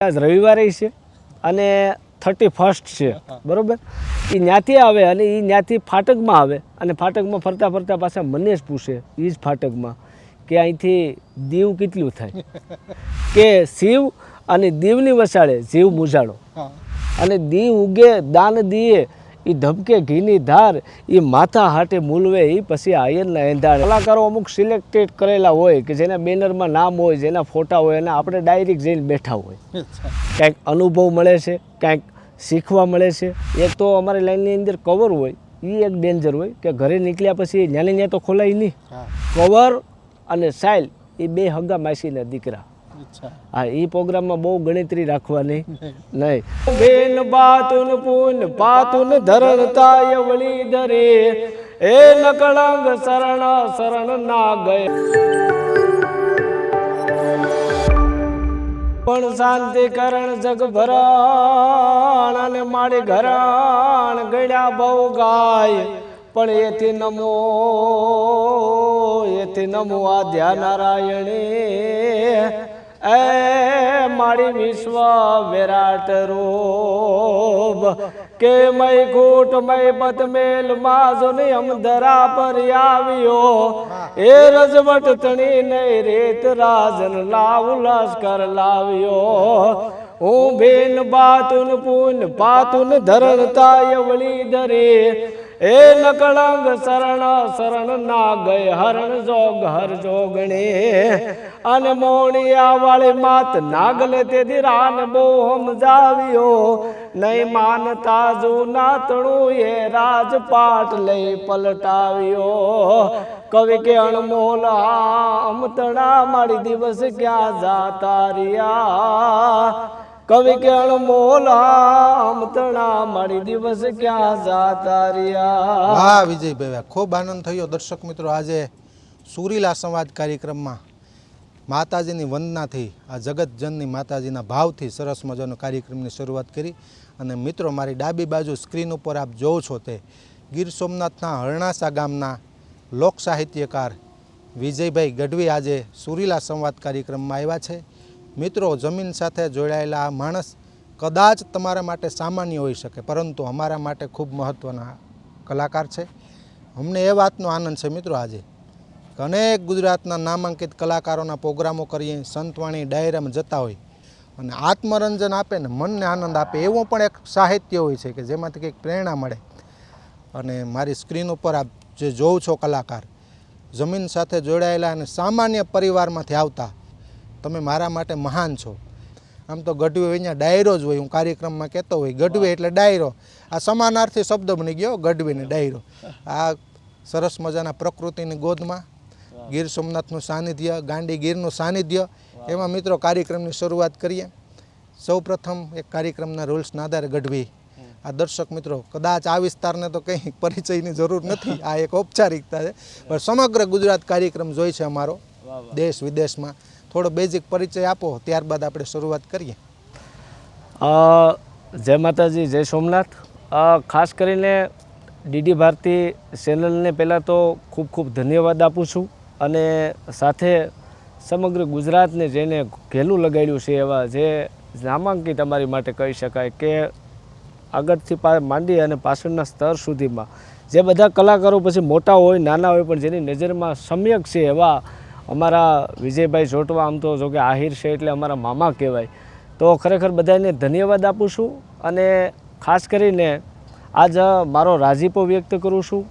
આજ રવિવારે છે અને થર્ટી ફર્સ્ટ છે. બરોબર? એ ત્યાંથી આવે અને એ ત્યાંથી ફાટકમાં આવે અને ફાટકમાં ફરતા ફરતા પાછા મને જ પૂછે એ જ ફાટકમાં કે અહીંથી દીવ કેટલું થાય? કે શિવ અને દીવની વસાડે જીવ મુજાડો. અને દીવ ઉગે દાન દીએ એ ધબકે ઘીની ધાર એ માથા હાટે મૂલવે એ પછી આયનના એંધાણ. કલાકારો અમુક સિલેક્ટેડ કરેલા હોય કે જેના બેનરમાં નામ હોય જેના ફોટા હોય એના આપણે ડાયરેક્ટ જઈને બેઠા હોય. કાંઈક અનુભવ મળે છે કાંઈક શીખવા મળે છે. એક તો અમારી લાઈનની અંદર કવર હોય એ એક ડેન્જર હોય કે ઘરે નીકળ્યા પછી જ્યાં ત્યાં તો ખોલાય નહીં. કવર અને સાઇલ એ બે હગા માસીના દીકરા. હા એ પ્રોગ્રામમાં બહુ ગણતરી રાખવાની. નહીં. બેન બાતુન પૂન પાતુન ધરણતાય વળી ધરે. એ નકળંગ શરણ શરણ ના ગય. પણ શાંતિ કરણ જગ ભરણ અને મારી ઘરણ ગળ્યા બહુ ગાય. પણ એથી નમો એથી નમો આ ધ્યા નારાયણે એ મારી વિશ્વ વિરાટ રૂપ. કે મય કૂટ મય પતમેલ માજો ને અમ ધરા પર આવ્યો. એ રજવટ તણી ને રેત, રાજન લાવ, લશ્કર લાવ્યો. હું બેન બાતુન પૂન પાતુન ધરણતાય વળી ધરે. એ નકળંગ શરણ શરણ ના ગય હરણ જોગ, હર જોગણે. અને મોણિયા વાળી માત નાગલે તે રાન બહુ સમજાવ્યો નહીં માનતા જૂના તણું એ રાજપાટ લઈ પલટાવ્યો. કવિ કે અણમોલ અમતણા મારી દિવસ ક્યાં જાતા રહ્યા? કવિ કે અણમોલ અમતણા મારી દિવસ ક્યાં જાતા રહ્યા? હા વિજયભાઈ ખૂબ આનંદ થયો. દર્શક મિત્રો, આજે સુરીલા સંવાદ કાર્યક્રમમાં માતાજીની વંદનાથી, આ જગતજનની માતાજીના ભાવથી સરસ મજાનો કાર્યક્રમની શરૂઆત કરી. અને મિત્રો, મારી ડાબી બાજુ સ્ક્રીન ઉપર આપ જોવો છો તે ગીર સોમનાથના હરણાસા ગામના લોક સાહિત્યકાર વિજયભાઈ ગઢવી આજે સુરીલા સંવાદ કાર્યક્રમમાં આવ્યા છે. મિત્રો જમીન સાથે જોડાયેલા આ માણસ કદાચ તમારા માટે સામાન્ય હોઈ શકે, પરંતુ અમારા માટે ખૂબ મહત્ત્વના કલાકાર છે. અમને એ વાતનો આનંદ છે મિત્રો આજે. અનેક ગુજરાતના નામાંકિત કલાકારોના પ્રોગ્રામો કરીએ, સંતવાણી ડાયરામાં જતા હોય અને આત્મરંજન આપે ને મનને આનંદ આપે, એવો પણ એક સાહિત્ય હોય છે કે જેમાંથી કંઈક પ્રેરણા મળે. અને મારી સ્ક્રીન ઉપર આપ જે જોઉં છો કલાકાર, જમીન સાથે જોડાયેલા અને સામાન્ય પરિવારમાંથી આવતા તમે મારા માટે મહાન છો. આમ તો ગઢવી અહીંયા ડાયરો જ હોય હું કાર્યક્રમમાં કહેતો હોય ગઢવી એટલે ડાયરો. આ સમાનાર્થી શબ્દ બની ગયો ગઢવીને ડાયરો. આ સરસ મજાના પ્રકૃતિની ગોદમાં ગીર સોમનાથનું સાનિધ્ય ગાંડી ગીરનું સાનિધ્ય એમાં મિત્રો કાર્યક્રમની શરૂઆત કરીએ. સૌપ્રથમ એક કાર્યક્રમના રૂલ્સના આધારે ગઢવી. આ દર્શક મિત્રો કદાચ આ વિસ્તારને તો કંઈ પરિચયની જરૂર નથી આ એક ઔપચારિકતા છે. પણ સમગ્ર ગુજરાત કાર્યક્રમ જોઈ છે અમારો. દેશ વિદેશમાં. થોડો બેઝિક પરિચય આપો, ત્યારબાદ આપણે શરૂઆત કરીએ. જય માતાજી, જય સોમનાથ. ખાસ કરીને ડીડી ભારતી ચેનલને પહેલાં તો ખૂબ ખૂબ ધન્યવાદ આપું છું અને સાથે સમગ્ર ગુજરાતને જેને ઘેલું લગાડ્યું છે એવા જે નામાંકિત અમારી માટે કહી શકાય કે આગળથી માંડી અને પાછળના સ્તર સુધીમાં જે બધા કલાકારો પછી મોટા હોય, નાના હોય, પણ જેની નજરમાં સમ્યક છે એવા અમારા વિજયભાઈ જોટવા આમ તો જો કે આહિર છે એટલે અમારા મામા કહેવાય. તો ખરેખર બધાને ધન્યવાદ આપું છું અને ખાસ કરીને આજ મારો રાજીપો વ્યક્ત કરું છું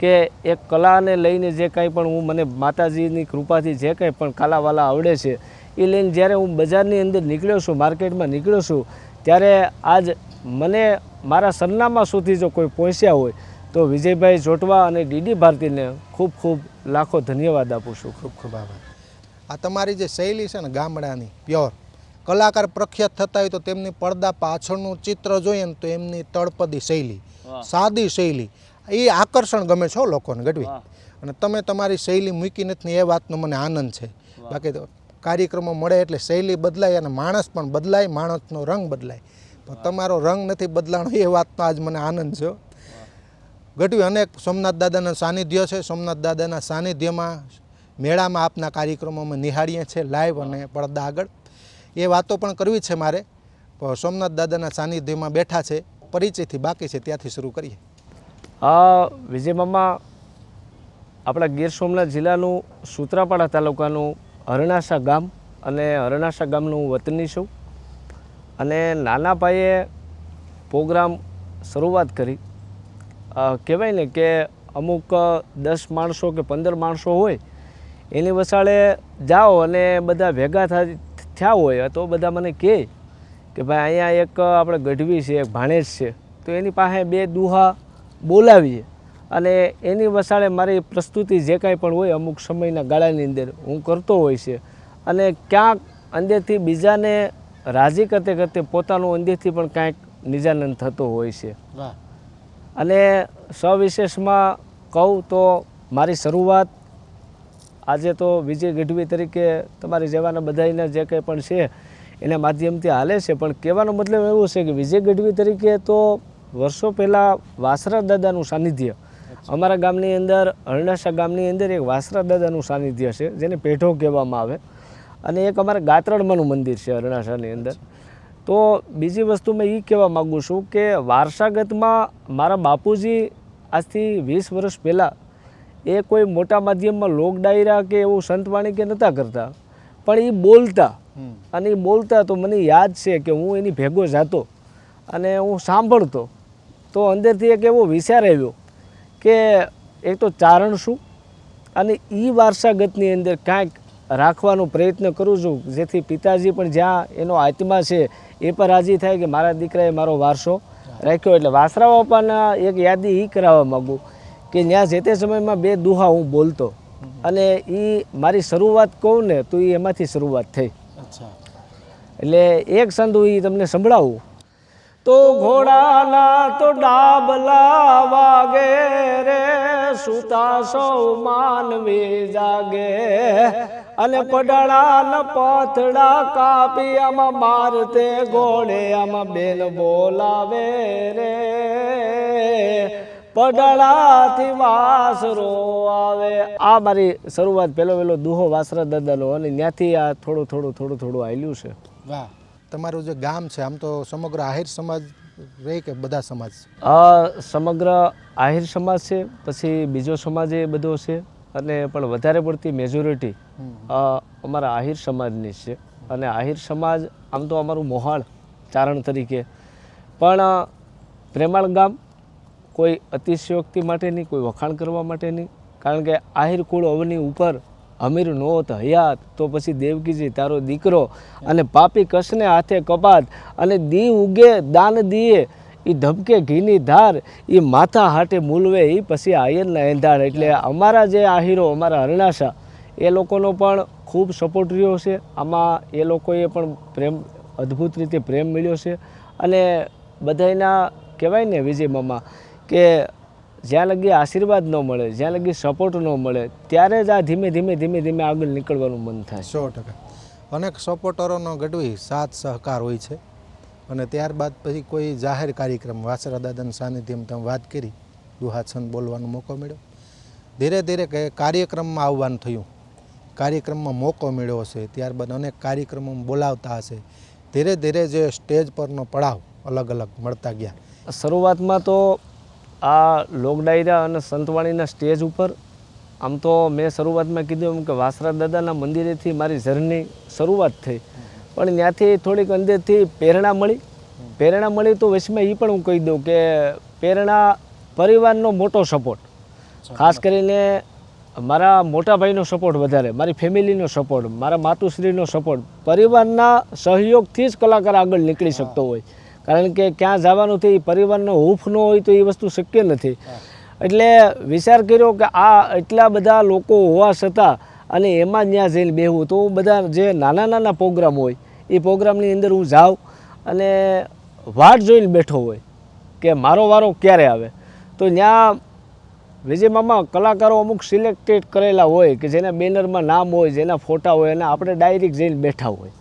કે એક કલાને લઈને જે કાંઈ પણ હું મને માતાજીની કૃપાથી જે કાંઈ પણ કાલાવાલા આવડે છે, એ લઈને જ્યારે હું બજારની અંદર નીકળ્યો છું, માર્કેટમાં નીકળ્યો છું, ત્યારે આજ મને મારા સરનામા સુધી જો કોઈ પહોંચ્યા હોય તો વિજયભાઈ જોટવા અને ડીડી ભારતીને ખૂબ ખૂબ લાખો ધન્યવાદ આપું છું. ખૂબ ખૂબ આભાર. આ તમારી જે શૈલી છે ને ગામડાની પ્યોર. કલાકાર પ્રખ્યાત થતા હોય તો તેમની પડદા પાછળનું ચિત્ર જોઈએ ને તો એમની તળપદી શૈલી સાદી શૈલી એ આકર્ષણ ગમે છે લોકોને ગઢવી. અને તમે તમારી શૈલી મૂકી નથી એ વાતનો મને આનંદ છે. બાકી તો કાર્યક્રમો મળે એટલે શૈલી બદલાય અને માણસ પણ બદલાય માણસનો રંગ બદલાય. પણ તમારો રંગ નથી બદલાણો એ વાતનો આજ મને આનંદ છે ગઢવી અનેક સોમનાથ દાદાના સાનિધ્ય છે. સોમનાથ દાદાના સાનિધ્યમાં મેળામાં આપના કાર્યક્રમોમાં નિહાળીએ છીએ લાઈવ અને પડદા આગળ. એ વાતો પણ કરવી છે મારે. સોમનાથ દાદાના સાનિધ્યમાં બેઠા છે. પરિચયથી બાકી છે. ત્યાંથી શરૂ કરીએ. આ વિજય મામા આપણા ગીર સોમનાથ જિલ્લાનું સૂત્રાપાડા તાલુકાનું હરણાસા ગામ અને હરણાસા ગામનું વતની છું. અને નાના પાયે પ્રોગ્રામ શરૂઆત કરી. કહેવાય ને કે અમુક દસ માણસો કે પંદર માણસો હોય, એની વસાળે જાઓ અને બધા ભેગા થયા હોય, તો બધા મને કહે કે ભાઈ અહીંયા એક આપણે ગઢવી છે, એક ભાણેજ છે. તો એની પાસે બે દુહા બોલાવીએ અને એની વસાળે મારી પ્રસ્તુતિ જે કાંઈ પણ હોય અમુક સમયના ગાળાની અંદર હું કરતો હોય છે. અને ક્યાંક અંદરથી બીજાને રાજી કરતે કરતે પોતાનું અંદરથી પણ કાંઈક નિજાનંદ થતો હોય છે. વાહ. અને સવિશેષમાં કહું તો મારી શરૂઆત આજે તો વિજય ગઢવી તરીકે તમારી જેવાના બધાને જે કંઈ પણ છે એના માધ્યમથી હાલે છે. પણ કહેવાનો મતલબ એવો છે કે વિજય ગઢવી તરીકે તો વર્ષો પહેલાં વાસરા દાદાનું સાનિધ્ય. અમારા ગામની અંદર હરણાસા ગામની અંદર એક વાસરા દાદાનું સાનિધ્ય છે જેને પેઢો કહેવામાં આવે. અને એક અમારા ગાત્રડમાનું મંદિર છે હરણાસાની અંદર. તો બીજી વસ્તુ મેં એ કહેવા માગું છું કે વારસાગતમાં મારા બાપુજી આજથી વીસ વર્ષ પહેલાં એ કોઈ મોટા માધ્યમમાં લોક ડાયરા કે એવું સંતવાણી કે નહોતા કરતા. પણ એ બોલતા. અને એ બોલતા તો મને યાદ છે કે હું એની ભેગો જાતો અને હું સાંભળતો. તો અંદરથી એક એવો વિચાર આવ્યો કે એક તો ચારણ શું અને એ વારસાગતની અંદર કાંઈક રાખવાનો પ્રયત્ન કરું છું. જેથી પિતાજી પણ જ્યાં એનો આત્મા છે એ પણ રાજી થાય કે મારા દીકરાએ મારો વારસો રાખ્યો. એટલે વાસરાઓ પણ એક યાદી એ કરાવવા માગું કે ત્યાં જે તે સમયમાં બે દુહા હું બોલતો અને એ મારી શરૂઆત કહું ને તો એ એમાંથી શરૂઆત થઈ. અચ્છા. એટલે એક સંત હું એ તમને સંભળાવું. તો ઘોડાના તો ડાબલા વાગે રે સુતા સૌ માનવી જાગે. અને પડાળા પથડા કાપી આમાં મારતે ઘોડે આમાં બેન બોલાવે રે. પડાળાથી વાસરો આવે. આ મારી શરૂઆત પહેલો પહેલો દુહો વાસરા દાદાનો અને ત્યાંથી આ થોડું થોડું થોડું થોડું આવેલું છે. વાહ તમારું જે ગામ છે આમ તો સમગ્ર આહિર સમાજ રહે કે બધા સમાજ? આ સમગ્ર આહિર સમાજ છે પછી બીજો સમાજ એ બધો છે. અને પણ વધારે પડતી મેજોરિટી અમારા આહિર સમાજની છે. અને આહિર સમાજ આમ તો અમારું મોહાળ ચારણ તરીકે. પણ પ્રેમાળ ગામ કોઈ અતિશયોક્તિ માટે નહીં કોઈ વખાણ કરવા માટે નહીં. કારણ કે આહિર કુળ અવની ઉપર અમીર નોત હયાત તો પછી દેવકીજી તારો દીકરો અને પાપી કસને હાથે કપાત અને દી ઉગે દાન દીએ એ ધબકે ઘીની ધાર એ માથા હાટે મૂલવે એ પછી આયરના એંધાણ. એટલે અમારા જે આહીરો અમારા અરણાશા એ લોકોનો પણ ખૂબ સપોર્ટ રહ્યો છે. આમાં એ લોકોએ પણ પ્રેમ, અદ્ભુત રીતે પ્રેમ મળ્યો છે. અને બધાયના કહેવાય ને વિજય મામા, કે જ્યાં લગી આશીર્વાદ ન મળે, જ્યાં લગી સપોર્ટ ન મળે, ત્યારે જ આ ધીમે ધીમે ધીમે ધીમે આગળ નીકળવાનું મન થાય. સો ટકા. અનેક સપોર્ટરોનો ગઢવી સાથ સહકાર હોય છે. અને ત્યારબાદ પછી કોઈ જાહેર કાર્યક્રમ, વાસરા દાદાના સાનિધ્યમાં તમે વાત કરી દુહા છંદ બોલવાનો મોકો મળ્યો. ધીરે ધીરે કાર્યક્રમમાં આવવાનું થયું. કાર્યક્રમમાં મોકો મળ્યો હશે, ત્યારબાદ અનેક કાર્યક્રમોમાં બોલાવતા હશે. ધીરે ધીરે જે સ્ટેજ પરનો પડાવ અલગ અલગ મળતા ગયા. શરૂઆતમાં તો આ લોક ડાયરા અને સંતવાણીના સ્ટેજ ઉપર, આમ તો મેં શરૂઆતમાં કીધું એમ કે વાસરા દાદાના મંદિરેથી મારી જર્ની શરૂઆત થઈ. પણ ત્યાંથી થોડીક અંદરથી પ્રેરણા મળી. પ્રેરણા મળી તો વચમાં એ પણ હું કહી દઉં કે પ્રેરણા પરિવારનો મોટો સપોર્ટ ખાસ કરીને મારા મોટા ભાઈનો સપોર્ટ વધારે મારી ફેમિલીનો સપોર્ટ મારા માતુશ્રીનો સપોર્ટ પરિવારના સહયોગથી જ કલાકાર આગળ નીકળી શકતો હોય. કારણ કે ક્યાં જવાનું થઈ પરિવારનો હૂફ ન હોય તો એ વસ્તુ શક્ય નથી. એટલે વિચાર કર્યો કે આ એટલા બધા લોકો હોવા છતાં અને એમાં ત્યાં જઈને બેહવું તો બધા જે નાના નાના પ્રોગ્રામ હોય એ પ્રોગ્રામની અંદર હું જાઉં અને વાટ જોઈને બેઠો હોય કે મારો વારો ક્યારે આવે. તો ત્યાં વિજય મામા કલાકારો અમુક સિલેક્ટેડ કરેલા હોય કે જેના બેનરમાં નામ હોય જેના ફોટા હોય એના આપણે ડાયરેક્ટ જઈને બેઠા હોય.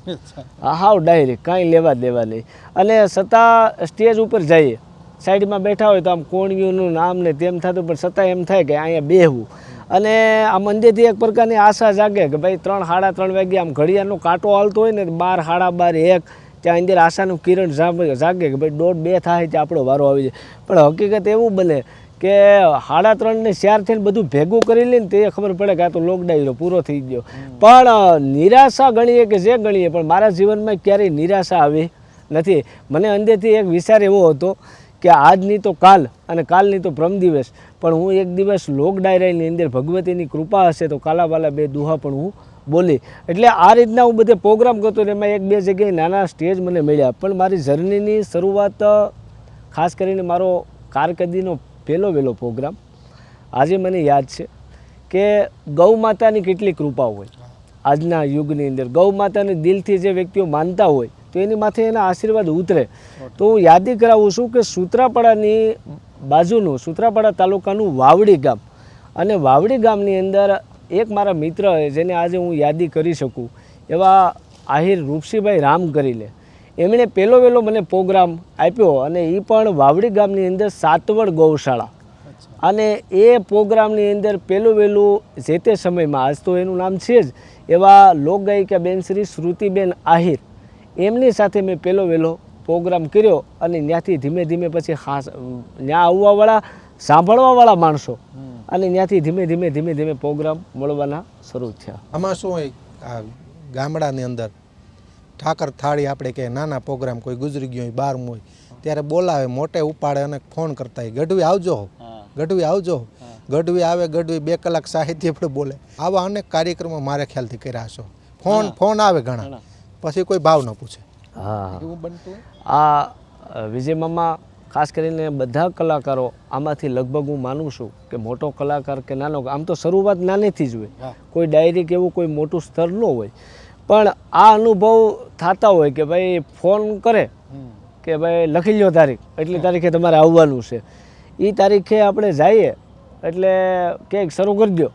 હાવ ડાયરેક્ટ કાંઈ લેવા દેવા નહીં. અને છતાં સ્ટેજ ઉપર જઈએ. સાઈડમાં બેઠા હોય તો આમ કોણિયુંનું નામ ને તેમ થતું પણ છતાં એમ થાય કે અહીંયા બેહવું અને આ મંદિરથી એક પ્રકારની આશા જાગે કે ભાઈ ત્રણ સાડા ત્રણ વાગે આમ ઘડિયાળનો કાંટો હાલતો હોય ને બાર સાડા બાર એક ત્યાં અંદર આશાનું કિરણ જાગે જાગે કે ભાઈ દોઢ બે થાય ત્યાં આપણો વારો આવી જાય. પણ હકીકત એવું બને કે સાડા ત્રણને ચાર થઈને બધું ભેગું કરી લે ને તે ખબર પડે કે આ તો લોકડાયરો પૂરો થઈ ગયો. પણ નિરાશા ગણીએ કે જે ગણીએ પણ મારા જીવનમાં ક્યારેય નિરાશા આવી નથી. મને અંદરથી એક વિચાર એવો હતો કે આજની તો કાલ અને કાલની તો પ્રમ દિવસ પણ હું એક દિવસ લોક ડાયરાની અંદર ભગવતીની કૃપા હશે તો કાલાવાલા બે દુહા પણ હું બોલી. એટલે આ રીતના હું બધે પ્રોગ્રામ કરતો ને એમાં એક બે જગ્યાએ નાના સ્ટેજ મને મળ્યા. પણ મારી જર્નીની શરૂઆત, ખાસ કરીને મારો કારકર્દીનો પહેલો વહેલો પ્રોગ્રામ, આજે મને યાદ છે કે ગૌ માતાની કેટલી કૃપા હોય. આજના યુગની અંદર ગૌ માતાને દિલથી જે વ્યક્તિઓ માનતા હોય, તો એની માથે એના આશીર્વાદ ઉતરે. તો હું યાદી કરાવું છું કે સૂત્રાપાડાની બાજુનું સૂત્રાપાડા તાલુકાનું વાવડી ગામ. અને વાવડી ગામની અંદર એક મારા મિત્ર જેને આજે હું યાદી કરી શકું એવા આહિર રૂપસીભાઈ રામ કરી લે એમણે પહેલો વહેલો મને પ્રોગ્રામ આપ્યો અને એ પણ વાવડી ગામની અંદર સાતવડ ગૌશાળા. અને એ પ્રોગ્રામની અંદર પહેલું વહેલું જે તે સમયમાં આજ તો એનું નામ છે જ એવા લોકગાયિકા બેન શ્રી શ્રુતિબેન આહિર. એમની સાથે મેં પહેલો વહેલો પ્રોગ્રામ કર્યો અને ત્યાંથી ધીમે ધીમે પછી ખાસ ત્યાં આવવાવાળા સાંભળવાવાળા માણસો અને ત્યાંથી ધીમે ધીમે ધીમે ધીમે પ્રોગ્રામ મળવાના શરૂ થયા. આમાં શું હોય? આ ગામડાની અંદર ઠાકર થાળી આપણે કે નાના પ્રોગ્રામ કોઈ ગુજરી ગયો હોય બારમું હોય ત્યારે બોલાવે મોટે ઉપાડે અને ફોન કરતા હોય ગઢવી આવજો ગઢવી આવજો ગઢવી આવે ગઢવી બે કલાક સાહિત્ય પણ બોલે. આવા અનેક કાર્યક્રમો મારે ખ્યાલથી કર્યા હશો. ફોન ફોન આવે ઘણા. પછી કોઈ ભાવ ન પૂછે. હા. એવું બનતું આ અ, ખાસ કરીને બધા કલાકારો આમાંથી લગભગ હું માનું છું કે મોટો કલાકાર કે નાનો આમ તો શરૂઆત નાનેથી જ હોય. કોઈ ડાયરી કે એવું કોઈ મોટું સ્તર ન હોય. પણ આ અનુભવ થતા હોય કે ભાઈ ફોન કરે કે ભાઈ લખી લ્યો તારીખ એટલી તારીખે તમારે આવવાનું છે. એ તારીખે આપણે જઈએ એટલે ક્યાંક શરૂ કરી દો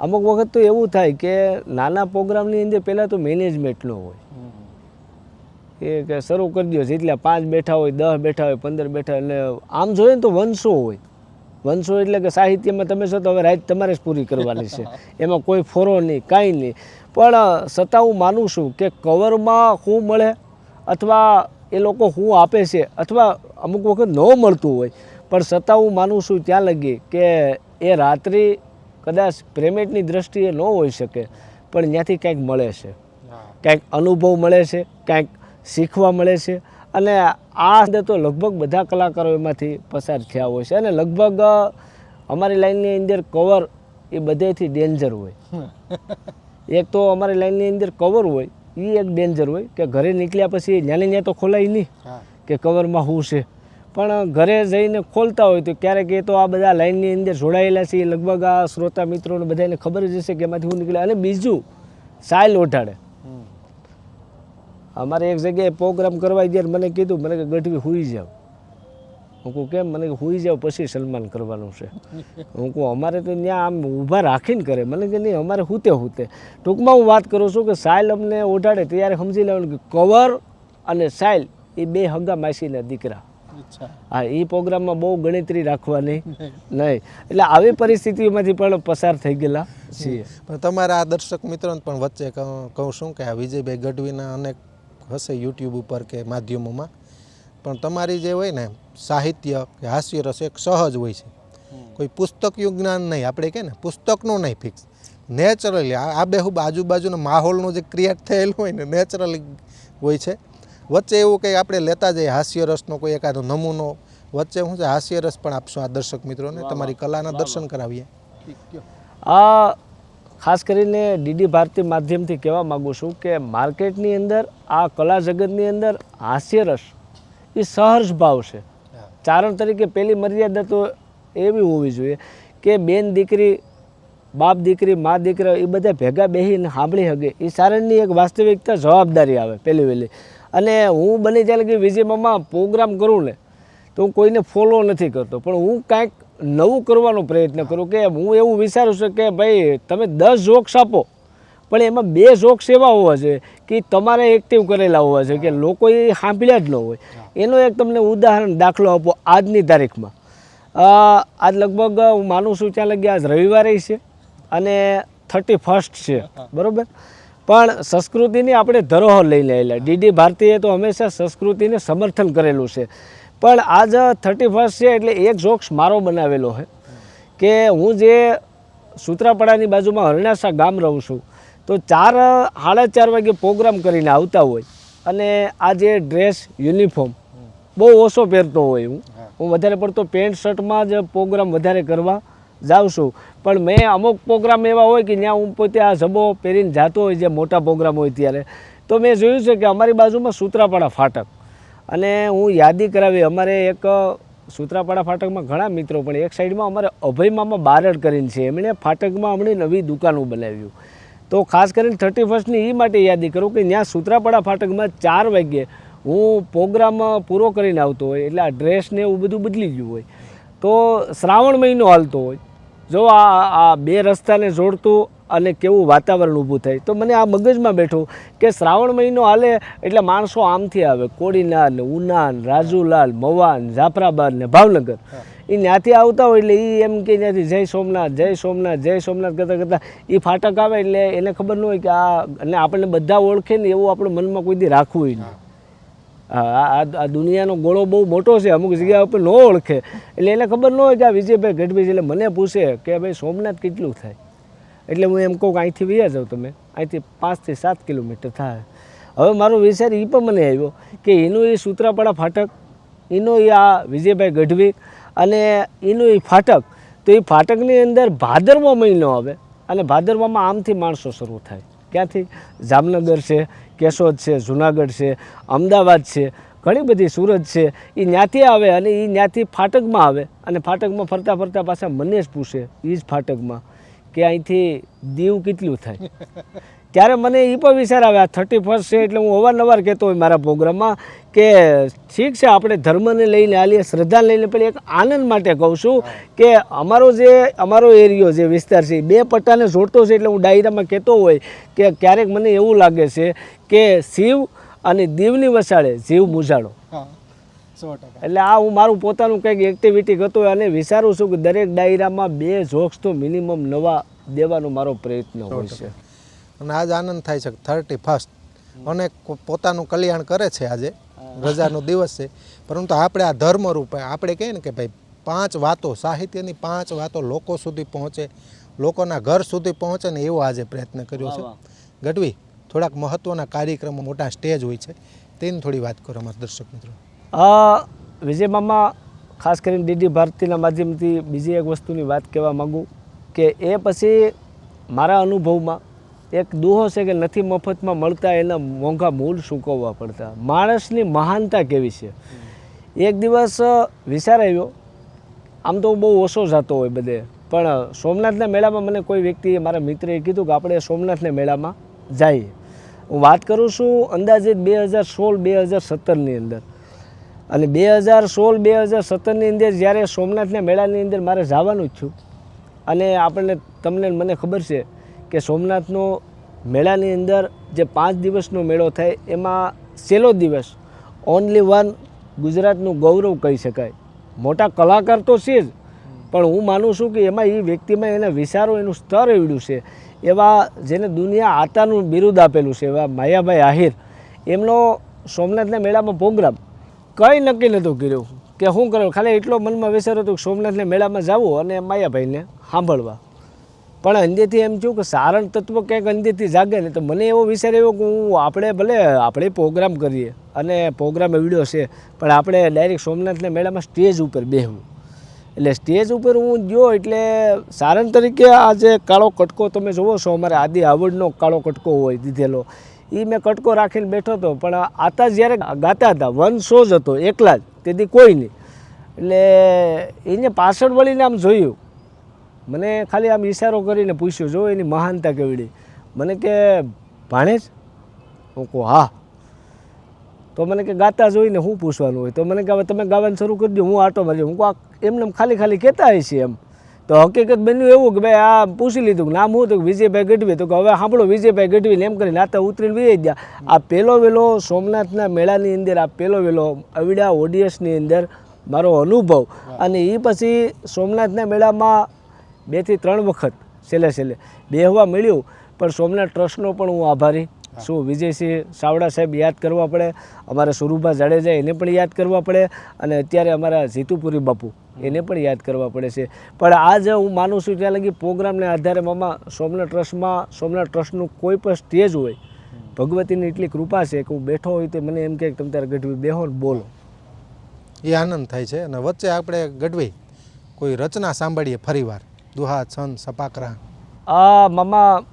અમુક વખત તો એવું થાય કે નાના પ્રોગ્રામની અંદર પહેલાં તો મેનેજમેન્ટ ન હોય. એ કે શરૂ કરી દો જેટલા પાંચ બેઠા હોય દસ બેઠા હોય પંદર બેઠા એટલે આમ જોઈએ ને તો વંશો હોય. વંશો એટલે કે સાહિત્યમાં તમે છો તો હવે રાત તમારે જ પૂરી કરવાની છે. એમાં કોઈ ફોરો નહીં કાંઈ નહીં. પણ છતાં હું માનું છું કે કવરમાં શું મળે અથવા એ લોકો શું આપે છે અથવા અમુક વખત ન મળતું હોય. પણ છતાં હું માનું છું ત્યાં લગી કે એ રાત્રિ કદાચ પેમેન્ટની દ્રષ્ટિએ ન હોઈ શકે પણ ત્યાંથી કંઈક મળે છે. કંઈક અનુભવ મળે છે કંઈક શીખવા મળે છે. અને આ અંદર તો લગભગ બધા કલાકારો એમાંથી પસાર થયા હોય છે. અને લગભગ અમારી લાઈનની અંદર કવર એ બધેથી ડેન્જર હોય. એક તો અમારી લાઈનની અંદર કવર હોય એ એક ડેન્જર હોય કે ઘરે નીકળ્યા પછી જ્ઞાની ત્યાં તો ખોલાય નહીં કે કવરમાં શું છે. પણ ઘરે જઈને ખોલતા હોય તો ક્યારેક એ તો આ બધા લાઈનની અંદર જોડાયેલા છે. એ લગભગ આ શ્રોતા મિત્રોને બધાને ખબર જ હશે કે એમાંથી હું નીકળે અને બીજું સાયલ ઓઢાડે. અમારે એક જગ્યાએ પ્રોગ્રામ કરવા ગયા મને કીધું મને કે ગઢવી હુઈ જાવ. હું કહું કેમ? મને કે હુઈ જાવ પછી સન્માન કરવાનું છે. હું કહું અમારે તો ત્યાં આમ ઊભા રાખીને કરે. મને કે નહીં અમારે હુતે હુતે. ટૂંકમાં હું વાત કરું છું કે સાયલ અમને ઓઢાડે ત્યારે સમજી લેવાનું કે કવર અને સાયલ એ બે હગા માસીના દીકરા. હા એ પ્રોગ્રામમાં બહુ ગણતરી રાખવાની. નહીં. એટલે આવી પરિસ્થિતિમાંથી પણ પસાર થઈ ગયેલા છીએ. પણ તમારા આ દર્શક મિત્રોને પણ વચ્ચે કહું કહું છું કે આ વિજયભાઈ ગઢવીના અનેક હશે યુટ્યુબ ઉપર કે માધ્યમોમાં. પણ તમારી જે હોય ને સાહિત્ય કે હાસ્ય રસ એક સહજ હોય છે. કોઈ પુસ્તકયું જ્ઞાન નહીં આપણે કહે ને પુસ્તકનું નહીં ફિક્સ નેચરલી આ બેહુબ આજુબાજુના માહોલનું જે ક્રિએટ થયેલું હોય ને નેચરલી હોય છે. વચ્ચે એવું કંઈ આપણે લેતા જઈએ હાસ્ય રસનો કોઈ એકાદો નમૂનો. વચ્ચે શું છે હાસ્ય રસ પણ આપશો આ દર્શક મિત્રોને તમારી કલાના દર્શન કરાવીએ. આ ખાસ કરીને ડીડી ભારતી માધ્યમથી કહેવા માગું છું કે માર્કેટની અંદર આ કલા જગતની અંદર હાસ્યરસ એ સહર્ષ ભાવ છે. ચારણ તરીકે પહેલી મર્યાદા તો એવી હોવી જોઈએ કે બેન દીકરી બાપ દીકરી મા દીકરા એ બધા ભેગા બેસીને સાંભળી શકે એ સારણની એક વાસ્તવિકતા જવાબદારી આવે પહેલી વહેલી. અને હું બની જાય કે વિજય મામા પ્રોગ્રામ કરું ને તો હું કોઈને ફોલો નથી કરતો. પણ હું કાંઈક નવું કરવાનો પ્રયત્ન કરું કે હું એવું વિચારું છું કે ભાઈ, તમે દસ જોક્સ આપો. પણ એમાં બે જોક્સ એવા હોવા છે કે તમારે એક્ટિવ કરેલા હોવા છે કે લોકો એ સાંભળ્યા જ ન હોય. એનો એક તમને ઉદાહરણ દાખલો આપો આજની તારીખમાં. આજ લગભગ હું માનું છું ત્યાં લગી આજ રવિવારે છે અને થર્ટી ફર્સ્ટ છે, બરાબર? પણ સંસ્કૃતિની આપણે ધરોહર લઈને આવેલા. ડીડી ભારતીએ તો હંમેશા સંસ્કૃતિને સમર્થન કરેલું છે. પણ આજ થર્ટી ફર્સ્ટ છે એટલે એક જોક્સ મારો બનાવેલો છે કે હું જે સૂત્રાપાડાની બાજુમાં હરણાસા ગામ રહું છું તો ચાર સાડા ચાર વાગે પ્રોગ્રામ કરીને આવતા હોય અને આ જે ડ્રેસ યુનિફોર્મ બહુ ઓછો પહેરતો હોય હું. હું. વધારે પડતો પેન્ટ શર્ટમાં જ પ્રોગ્રામ વધારે કરવા જાઉં છું. પણ મેં અમુક પ્રોગ્રામ એવા હોય કે ત્યાં હું પોતે આ જબો પહેરીને જાતો હોય જે મોટા પ્રોગ્રામ હોય ત્યારે. તો મેં જોયું છે કે અમારી બાજુમાં સૂત્રાપાડા ફાટક અને હું યાદી કરાવી, અમારે એક સૂત્રાપાડા ફાટકમાં ઘણા મિત્રો, પણ એક સાઈડમાં અમારે અભયમામાં બારડ કરીને છે. એમણે ફાટકમાં હમણાં નવી દુકાનો બનાવ્યું. તો ખાસ કરીને થર્ટી ફર્સ્ટની એ માટે યાદી કરું કે ત્યાં સૂત્રાપાડા ફાટકમાં ચાર વાગ્યે હું પ્રોગ્રામ પૂરો કરીને આવતો હોય, એટલે આ ડ્રેસ ને એવું બધું બદલી ગયું હોય. તો શ્રાવણ મહિનો હાલતો હોય. જો આ આ બે રસ્તાને જોડતું અને કેવું વાતાવરણ ઊભું થાય. તો મને આ મગજમાં બેઠું કે શ્રાવણ મહિનો હાલે એટલે માણસો આમથી આવે. કોડીનાર ને ઉનાન રાજુલાલ મવાન જાફરાબાદ ને ભાવનગર. એ ત્યાંથી આવતા હોય એટલે એ એમ કે ત્યાંથી જય સોમનાથ જય સોમનાથ જય સોમનાથ કરતાં કરતાં એ ફાટક આવે એટલે એને ખબર ન હોય કે આ અને આપણને બધા ઓળખે ને એવું આપણે મનમાં કોઈ દી રાખવું નહીં આ આ- આ દુનિયાનો ગોળો બહુ મોટો છે અમુક જગ્યા ઉપર ન ઓળખે. એટલે એને ખબર ન હોય કે આ વિજયભાઈ ગઢવી એટલે મને પૂછે કે ભાઈ સોમનાથ કેટલું થાય? એટલે હું એમ કહું કે અહીંથી વયા જાઉં તમે. અહીંથી પાંચથી સાત કિલોમીટર થાય. હવે મારો વિચાર એ પણ મને આવ્યો કે એનું એ સૂત્રાપાડા ફાટક, એનો એ આ વિજયભાઈ ગઢવી અને એનું એ ફાટક, તો એ ફાટકની અંદર ભાદરવો મહિનો આવે અને ભાદરવામાં આમથી માણસો શરૂ થાય. ક્યાંથી? જામનગર છે, કેશોદ છે, જુનાગઢ છે, અમદાવાદ છે, ઘણી બધી સુરત છે. એ ત્યાંથી આવે અને એ ત્યાંથી ફાટકમાં આવે અને ફાટકમાં ફરતા ફરતા પાછા મને જ પૂછે એ જ ફાટકમાં. કે અહીંથી દીવ કેટલું થાય? ત્યારે મને એ પણ વિચાર આવે આ થર્ટી ફર્સ્ટ છે એટલે હું અવારનવાર કહેતો હોય મારા પ્રોગ્રામમાં કે ઠીક છે આપણે ધર્મને લઈને આલીએ શ્રદ્ધાને લઈને પેલી એક આનંદ માટે કહું છું કે અમારો જે અમારો એરિયો જે વિસ્તાર છે એ બે પટ્ટાને જોડતો છે એટલે હું ડાયરામાં કહેતો હોય કે ક્યારેક મને એવું લાગે છે કે શિવ અને દીવની વસાડે જીવ મુજાડો. હા. સો ટકા. એટલે આ હું મારું પોતાનું કંઈક એક્ટિવિટી કરતો હોય અને વિચારું છું કે દરેક ડાયરામાં બે જોક્સ તો મિનિમમ નવા દેવાનો મારો પ્રયત્ન હોય છે. અને આજ આનંદ થાય છે થર્ટી ફર્સ્ટ અને પોતાનું કલ્યાણ કરે છે આજે. રજાનો દિવસ છે. પરંતુ આપણે આ ધર્મ રૂપે આપણે કહીએ ને કે ભાઈ પાંચ વાતો સાહિત્યની પાંચ વાતો લોકો સુધી પહોંચે લોકોના ઘર સુધી પહોંચે ને એવો આજે પ્રયત્ન કર્યો છે. ગઢવી થોડાક મહત્ત્વના કાર્યક્રમો મોટા સ્ટેજ હોય છે. તેની થોડી વાત કરો અમારા દર્શક મિત્રો. આ વિજય ખાસ કરીને ડીડી ભારતીના માધ્યમથી બીજી એક વસ્તુની વાત કહેવા માગું કે એ પછી મારા અનુભવમાં એક દુહો છે કે નથી મફતમાં મળતા એના મોંઘા મૂળ સૂકવવા પડતા માણસની મહાનતા કેવી છે? એક દિવસ વિચાર આવ્યો. આમ તો હું બહુ ઓછો જતો હોય બધે. પણ સોમનાથના મેળામાં મને કોઈ વ્યક્તિએ, મારા મિત્રએ કીધું કે આપણે સોમનાથના મેળામાં જઈએ. હું વાત કરું છું અંદાજિત બે હજાર સોળ, બે હજાર સત્તરની અંદર. અને બે હજાર સોળ, બે હજાર સત્તરની અંદર જ્યારે સોમનાથના મેળાની અંદર મારે જવાનું જ છું અને આપણને તમને મને ખબર છે કે સોમનાથનો મેળાની અંદર જે પાંચ દિવસનો મેળો થાય, એમાં છેલ્લો દિવસ ઓનલી વન ગુજરાતનું ગૌરવ કહી શકાય. મોટા કલાકાર તો છે જ, પણ હું માનું છું કે એમાં એ વ્યક્તિમાં એના વિચારો, એનું સ્તર એવડ્યું છે. એવા જેને દુનિયા આતાનું બિરુદ આપેલું છે, એવા માયાભાઈ આહિર, એમનો સોમનાથના મેળામાં પ્રોગ્રામ કંઈ નક્કી નહોતું કર્યું કે શું કર્યું ખાલી એટલો મનમાં વિચાર હતો કે સોમનાથને મેળામાં જવું અને માયાભાઈને સાંભળવા. પણ અંદરથી એમ થયું કે સારણ તત્વ ક્યાંક અંદરથી જાગે ને તો મને એવો વિચાર આવ્યો કે હું આપણે ભલે આપણે પ્રોગ્રામ કરીએ અને પ્રોગ્રામ વીડિયો છે, પણ આપણે ડાયરેક્ટ સોમનાથના મેળામાં સ્ટેજ ઉપર બેહવું. એટલે સ્ટેજ ઉપર હું ગયો એટલે સારણ તરીકે આ જે કાળો કટકો તમે જુઓ છો, અમારે આદિ આવડનો કાળો કટકો હોય દીધેલો. એ મેં કટકો રાખીને બેઠો હતો. પણ આતા જ્યારે ગાતા હતા, વન શો જ હતો, એકલા જ. તેથી કોઈ નહીં. એટલે એને પાછળ વળીને આમ જોયું. મને ખાલી આમ ઈશારો કરીને પૂછ્યું, જો એની મહાનતા કેવડી? મને કે ભાણેજ હું કહું, હા. તો મને કે, ગાતા જોઈને શું પૂછવાનું હોય? તો મને કે, હવે તમે ગાવાનું શરૂ કરી દો, હું આટો મારી હું કહું એમને ખાલી ખાલી કહેતા છે એમ. તો હકીકત બન્યું એવું કે ભાઈ આ પૂછી લીધું કે નામ હું તો વિજયભાઈ ગઢવી. તો કે હવે સાંભળો, વિજયભાઈ ગઢવી એમ કરીને નાતા ઉતરીને વિજય ગયા. આ પહેલો વેલો સોમનાથના મેળાની અંદર, આ પહેલો વેલો અવિડા ઓડિયન્સની અંદર મારો અનુભવ. અને એ પછી સોમનાથના મેળામાં બેથી ત્રણ વખત છેલ્લે છેલ્લે બેહવા મળ્યું. પણ સોમનાથ ટ્રસ્ટનો પણ હું આભારી. શું વિજયસિંહ સાવડા સાહેબ યાદ કરવા પડે? અમારા સુરુભા જાડેજા એને પણ યાદ કરવા પડે. અને અત્યારે અમારા જીતુપુરી બાપુ. એને પણ યાદ કરવા પડે છે. પણ આજે હું માનું છું ત્યાં લગી પ્રોગ્રામને આધારે મામા સોમનાથ ટ્રસ્ટમાં સોમનાથ ટ્રસ્ટનું કોઈ પણ સ્ટેજ હોય ભગવતીની એટલી કૃપા છે કે હું બેઠો હોય તો મને એમ કહે કે તમે તારે ગઢવી બેહો ને બોલો. એ આનંદ થાય છે અને વચ્ચે આપણે ગઢવી કોઈ રચના સાંભળીએ ફરીવાર. દુહા છંદ સપાકરા. આ મામા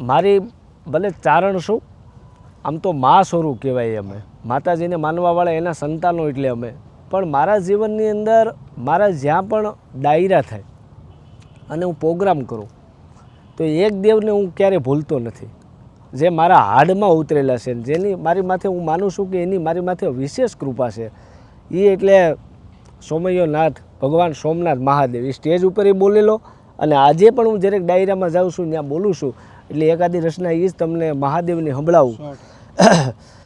મારી ભલે ચારણ શું આમ તો મા સ્વરૂપ કહેવાય અમે. માતાજીને માનવાવાળા એના સંતાનો એટલે અમે. પણ મારા જીવનની અંદર મારા જ્યાં પણ ડાયરા થાય અને હું પ્રોગ્રામ કરું તો એક દેવને હું ક્યારેય ભૂલતો નથી. જે મારા હાડમાં ઉતરેલા છે જેની મારી માથે હું માનું છું કે એની મારી માથે વિશેષ કૃપા છે એ એટલે સોમયોનાથ ભગવાન સોમનાથ મહાદેવ એ સ્ટેજ ઉપર એ બોલેલો અને આજે પણ હું જ્યારે ડાયરામાં જાઉં છું ત્યાં બોલું છું એટલે એકાદી રચના એ જ તમને મહાદેવને સંભળાવું.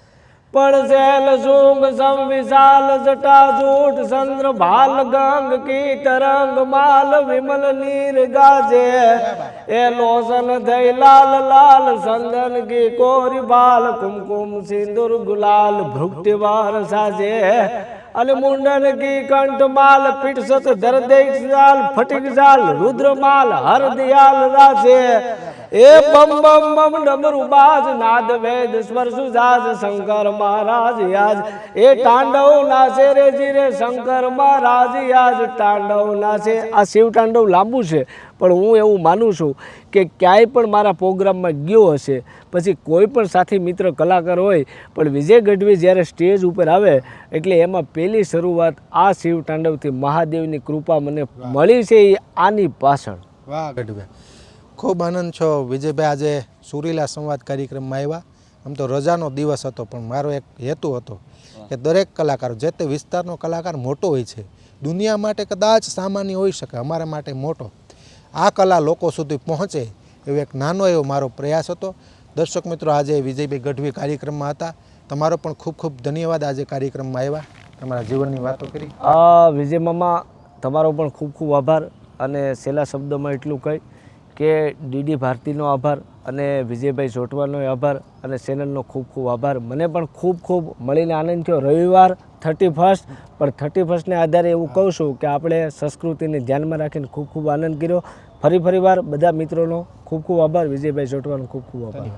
પણ ઝેલ સુંગ સમ વિશાલ જટા જૂઠ ચંદ્ર ભાલ ગંગ કી તરંગ માલ વિમલ નીર ગાજે એ લોસન થઈ લાલ લાલ સંદન કી કોરી બાલ કુમકુમ સિંદુર ગુલાલ ભૃક્તિ વાર સાજે અને મુંડન કી કંઠ માલ પીઠસત જાલ ફટિક જાલ રુદ્ર માલ હર દિયાલ રાસે એ બમ બમ બમ ડમરુ બાજ નાદ વેદ સ્વર સુજાજ શંકર મહારાજ યાજ. એ તાંડવ નાશે રે જીરે શંકર મહારાજ યાજ. તાંડવ નાશે. આ શિવ તાંડવ લાંબુ છે પણ હું એવું માનું છું કે ક્યાંય પણ મારા પ્રોગ્રામમાં ગયો હશે પછી કોઈ પણ સાથી મિત્ર કલાકાર હોય પણ વિજય ગઢવી જ્યારે સ્ટેજ ઉપર આવે એટલે એમાં પહેલી શરૂઆત આ શિવ તાંડવથી મહાદેવની કૃપા મને મળી છે એ આની પાછળ. વાહ ગઢવી. ખૂબ આનંદ છો. વિજયભાઈ આજે સુરીલા સંવાદ કાર્યક્રમમાં આવ્યા. આમ તો રજાનો દિવસ હતો, પણ મારો એક હેતુ હતો કે દરેક કલાકાર, જે તે વિસ્તારનો કલાકાર મોટો હોય છે, દુનિયા માટે કદાચ સામાન્ય હોઈ શકે, અમારા માટે મોટો. આ કલા લોકો સુધી પહોંચે એવો એક નાનો એવો મારો પ્રયાસ હતો. દર્શક મિત્રો, આજે વિજયભાઈ ગઢવી કાર્યક્રમમાં હતા. તમારો પણ ખૂબ ખૂબ ધન્યવાદ આજે કાર્યક્રમમાં આવ્યા. તમારા જીવનની વાતો કરી. વિજય મામા, તમારો પણ ખૂબ ખૂબ આભાર અને છેલ્લા શબ્દોમાં એટલું કહી કે ડીડી ભારતીનો આભાર અને વિજયભાઈ જોટવાનો આભાર અને ચેનલનો ખૂબ ખૂબ આભાર. મને પણ ખૂબ ખૂબ મળીને આનંદ થયો. રવિવાર થર્ટી ફર્સ્ટ પણ થર્ટી ફર્સ્ટને આધારે એવું કહું છું કે આપણે સંસ્કૃતિને ધ્યાનમાં રાખીને ખૂબ ખૂબ આનંદ કર્યો. ફરી ફરી વાર બધા મિત્રોનો ખૂબ ખૂબ આભાર, વિજયભાઈ જોટવાનો ખૂબ ખૂબ આભાર.